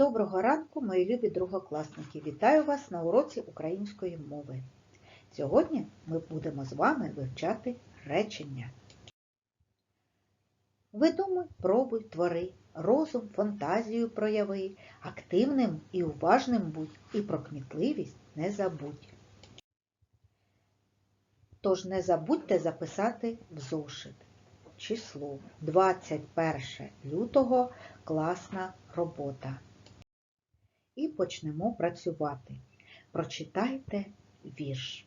Доброго ранку, мої любі другокласники! Вітаю вас на уроці української мови. Сьогодні ми будемо з вами вивчати речення. Видумуй, пробуй, твори, розум, фантазію прояви, активним і уважним будь, і про кмітливість не забудь. Тож не забудьте записати в зошит число 21 лютого класна робота. І почнемо працювати. Прочитайте вірш.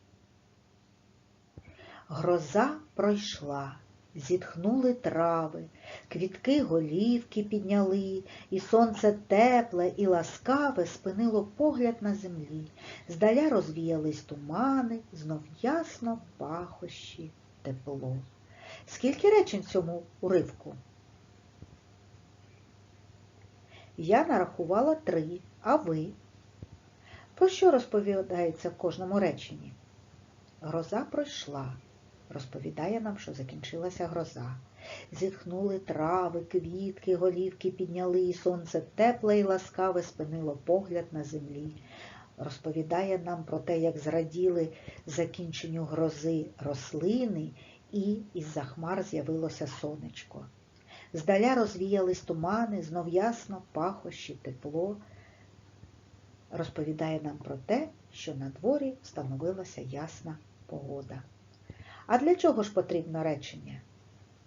Гроза пройшла, зітхнули трави, квітки голівки підняли, і сонце тепле і ласкаве спинило погляд на землі. Здаля розвіялись тумани, знов ясно пахощі тепло. Скільки речень цьому уривку? Я нарахувала три, а ви? Про що розповідається в кожному реченні? Гроза пройшла. Розповідає нам, що закінчилася гроза. Зітхнули трави, квітки, голівки підняли, і сонце тепле і ласкаве спинило погляд на землі. Розповідає нам про те, як зраділи закінченню грози рослини, і із-за хмар з'явилося сонечко. Здаля розвіялись тумани, знов ясно, пахощі, тепло. Розповідає нам про те, що на дворі встановилася ясна погода. А для чого ж потрібно речення?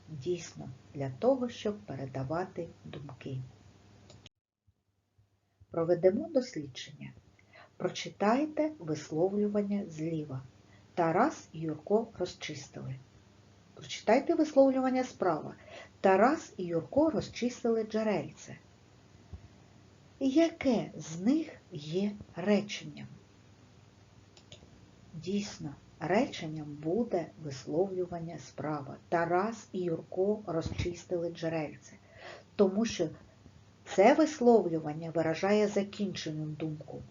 Дійсно, для того, щоб передавати думки. Проведемо дослідження. Прочитайте висловлювання зліва. Тарас і Юрко розчистили. Прочитайте висловлювання справа. Тарас і Юрко розчистили джерельце. Яке з них є реченням? Дійсно, реченням буде висловлювання справа. Тарас і Юрко розчистили джерельце, тому що це висловлювання виражає закінчену думку.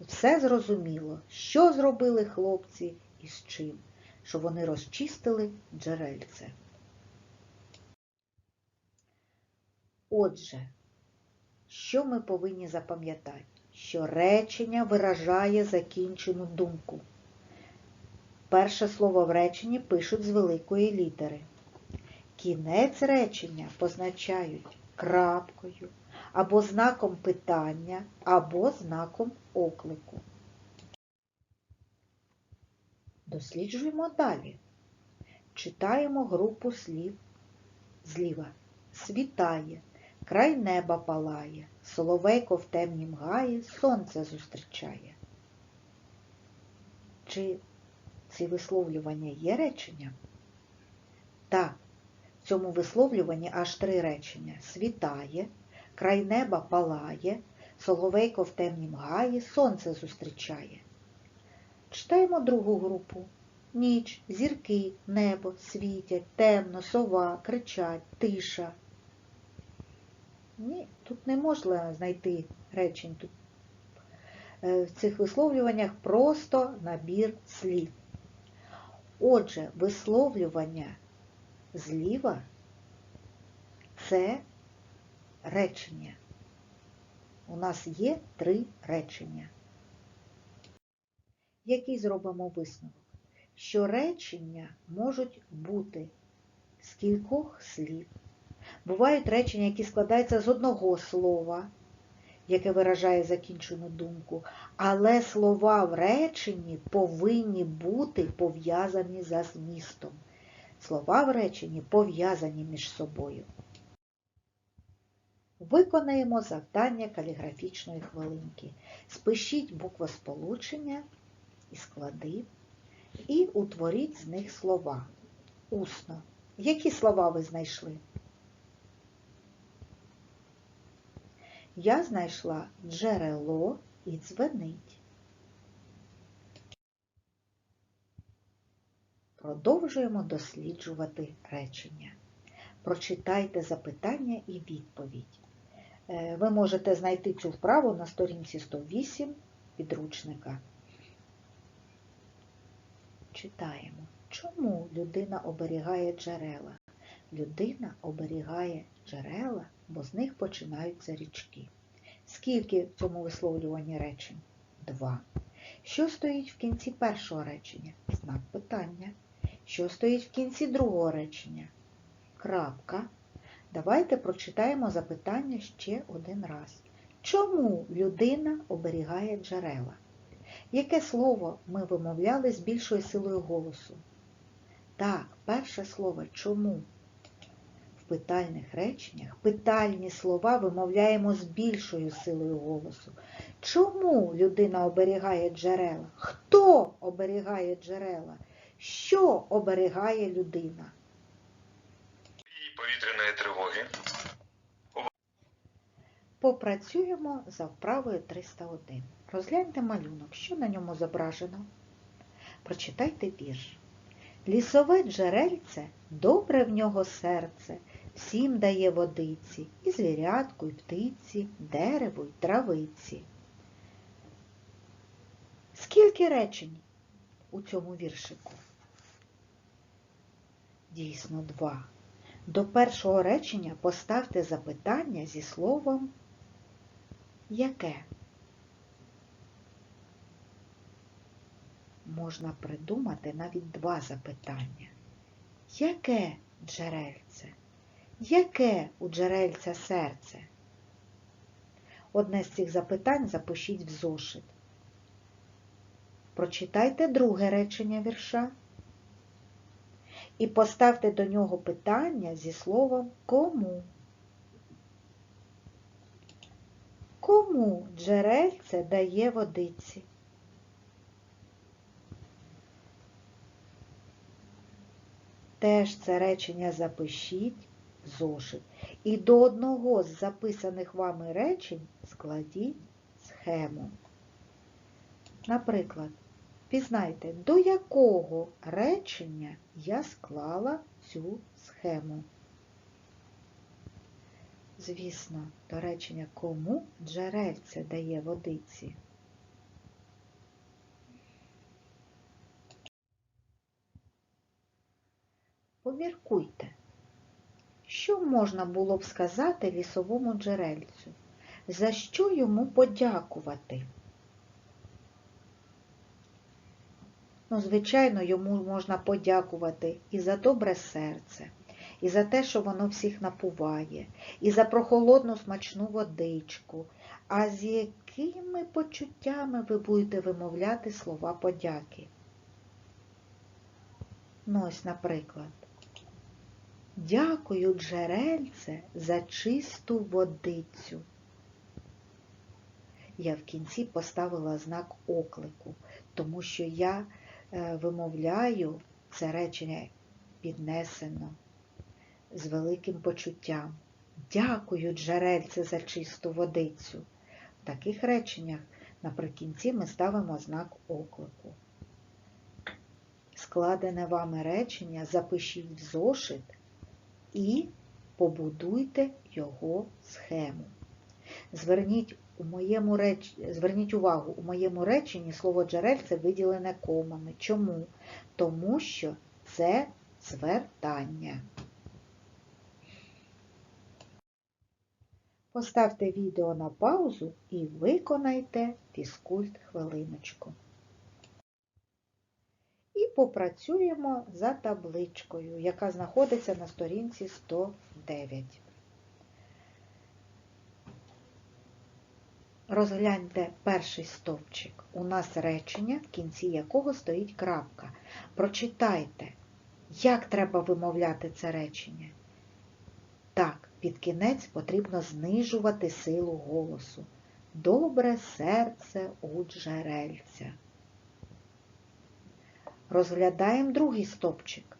Все зрозуміло, що зробили хлопці і з чим, що вони розчистили джерельце. Отже, що ми повинні запам'ятати? Що речення виражає закінчену думку. Перше слово в реченні пишуть з великої літери. Кінець речення позначають крапкою, або знаком питання, або знаком оклику. Досліджуємо далі. Читаємо групу слів зліва. Світає, край неба палає, соловейко в темнім гаї сонце зустрічає. Чи ці висловлювання є реченням? Так, в цьому висловлюванні аж три речення. Світає, край неба палає, соловейко в темнім гаї сонце зустрічає. Читаємо другу групу. Ніч, зірки, небо світять, темно, сова, кричать, тиша. Ні, тут не можна знайти речень. Тут е, в цих висловлюваннях просто набір слів. Отже, висловлювання зліва це речення. У нас є три речення. Який зробимо висновок? Що речення можуть бути з кількох слів. Бувають речення, які складаються з одного слова, яке виражає закінчену думку, але слова в реченні повинні бути пов'язані за змістом. Слова в реченні пов'язані між собою. Виконаємо завдання каліграфічної хвилинки. Спишіть буквосполучення і склади і утворіть з них слова. Усно. Які слова ви знайшли? Я знайшла джерело і дзвенить. Продовжуємо досліджувати речення. Прочитайте запитання і відповідь. Е, Ви можете знайти цю вправу на сторінці 108 підручника. Читаємо. Чому людина оберігає джерела? Людина оберігає джерела, бо з них починаються річки. Скільки в цьому висловлюванні речень? Два. Що стоїть в кінці першого речення? Знак питання. Що стоїть в кінці другого речення? Крапка. Давайте прочитаємо запитання ще один раз. Чому людина оберігає джерела? Яке слово ми вимовляли з більшою силою голосу? Так, перше слово чому? В питальних реченнях питальні слова вимовляємо з більшою силою голосу. Чому людина оберігає джерела? Хто оберігає джерела? Що оберігає людина? і повітряної тривоги. Попрацюємо за вправою 301. Розгляньте малюнок, що на ньому зображено. Прочитайте вірш. Лісове джерельце, добре в нього серце, всім дає водиці, і звірятку, і птиці, дереву, й травиці. Скільки речень у цьому віршику? Дійсно, два. До першого речення поставте запитання зі словом яке? Можна придумати навіть два запитання. Яке джерельце? Яке у джерельця серце? Одне з цих запитань запишіть в зошит. Прочитайте друге речення вірша і поставте до нього питання зі словом кому. Кому джерельце дає водиці? Теж це речення запишіть в зошит. І до одного з записаних вами речень складіть схему. Наприклад, пізнайте, до якого речення я склала цю схему. Звісно, до речення кому джерельце дає водиці. Поміркуйте, що можна було б сказати лісовому джерельцю? За що йому подякувати? Ну, звичайно, йому можна подякувати і за добре серце, і за те, що воно всіх напуває, і за прохолодну смачну водичку. А з якими почуттями ви будете вимовляти слова подяки? Ну, ось, наприклад. Дякую, джерельце, за чисту водицю. Я в кінці поставила знак оклику, тому що я е, вимовляю це речення піднесено з великим почуттям. Дякую, джерельце, за чисту водицю. В таких реченнях наприкінці ми ставимо знак оклику. Складене вами речення запишіть в зошит і побудуйте його схему. Зверніть, у моєму реч... Зверніть увагу, у моєму реченні слово джерельце виділене комами. Чому? Тому що це звертання. Поставте відео на паузу і виконайте фізкульт хвилиночку. Попрацюємо за табличкою, яка знаходиться на сторінці 109. Розгляньте перший стовпчик. У нас речення, в кінці якого стоїть крапка. Прочитайте, як треба вимовляти це речення. Так, під кінець потрібно знижувати силу голосу. Добре серце у джерельця. Розглядаємо другий стопчик.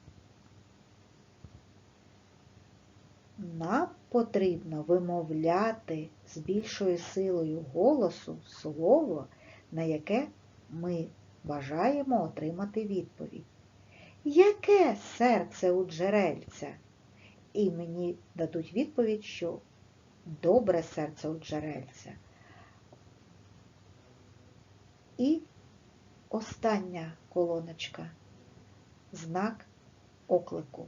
Нам потрібно вимовляти з більшою силою голосу слово, на яке ми бажаємо отримати відповідь. Яке серце у джерельця? І мені дадуть відповідь, що добре серце у джерельця. І остання колоночка знак оклику.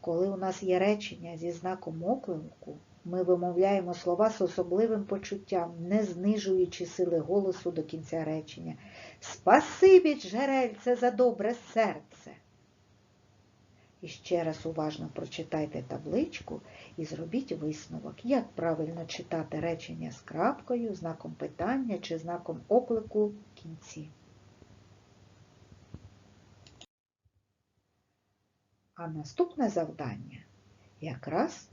Коли у нас є речення зі знаком оклику, Ми вимовляємо слова з особливим почуттям, не знижуючи сили голосу до кінця речення. Спасибі, джерельце, за добре серце. І ще раз уважно прочитайте табличку і зробіть висновок, як правильно читати речення з крапкою, знаком питання чи знаком оклику в кінці. А наступне завдання якраз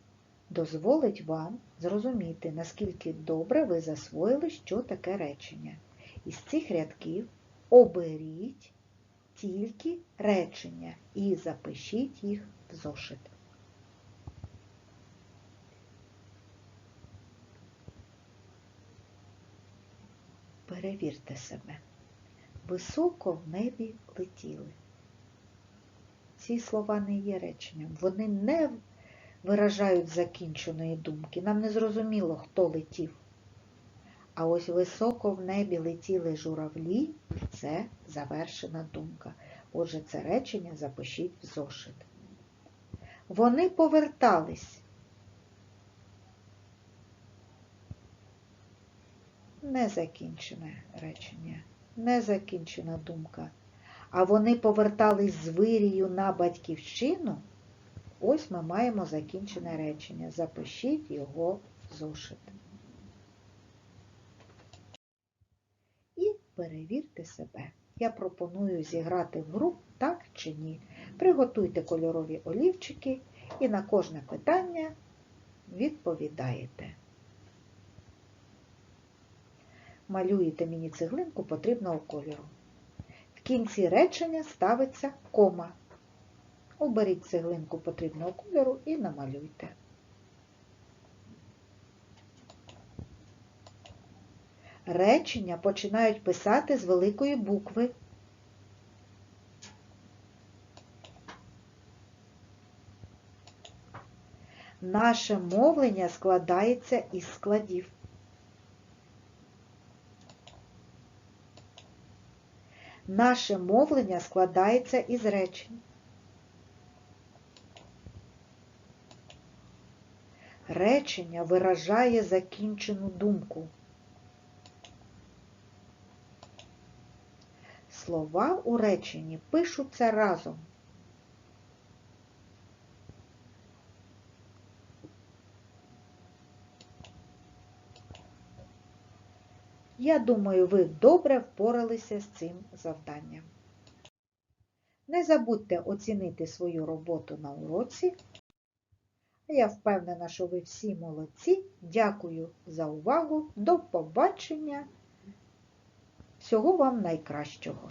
дозволить вам зрозуміти, наскільки добре ви засвоїли, що таке речення. Із цих рядків оберіть тільки речення і запишіть їх в зошит. Перевірте себе. Високо в небі летіли. Ці слова не є реченням, вони не виражають закінченої думки. Нам не зрозуміло, хто летів. А ось високо в небі летіли журавлі це завершена думка. Отже, це речення запишіть в зошит. Вони повертались. Незакінчене речення, незакінчена думка. А вони повертались з вирію на батьківщину. Ось ми маємо закінчене речення. Запишіть його зошит. І перевірте себе. Я пропоную зіграти в гру так чи ні. Приготуйте кольорові олівчики і на кожне питання відповідаєте. Малюєте мені цеглинку потрібного кольору. Кінці речення ставиться кома. Оберіть цеглинку потрібного кольору і намалюйте. Речення починають писати з великої букви. Наше мовлення складається із складів. Наше мовлення складається із речень. Речення виражає закінчену думку. Слова у реченні пишуться разом. Я думаю, ви добре впоралися з цим завданням. Не забудьте оцінити свою роботу на уроці. Я впевнена, що ви всі молодці. Дякую за увагу. До побачення. Всього вам найкращого.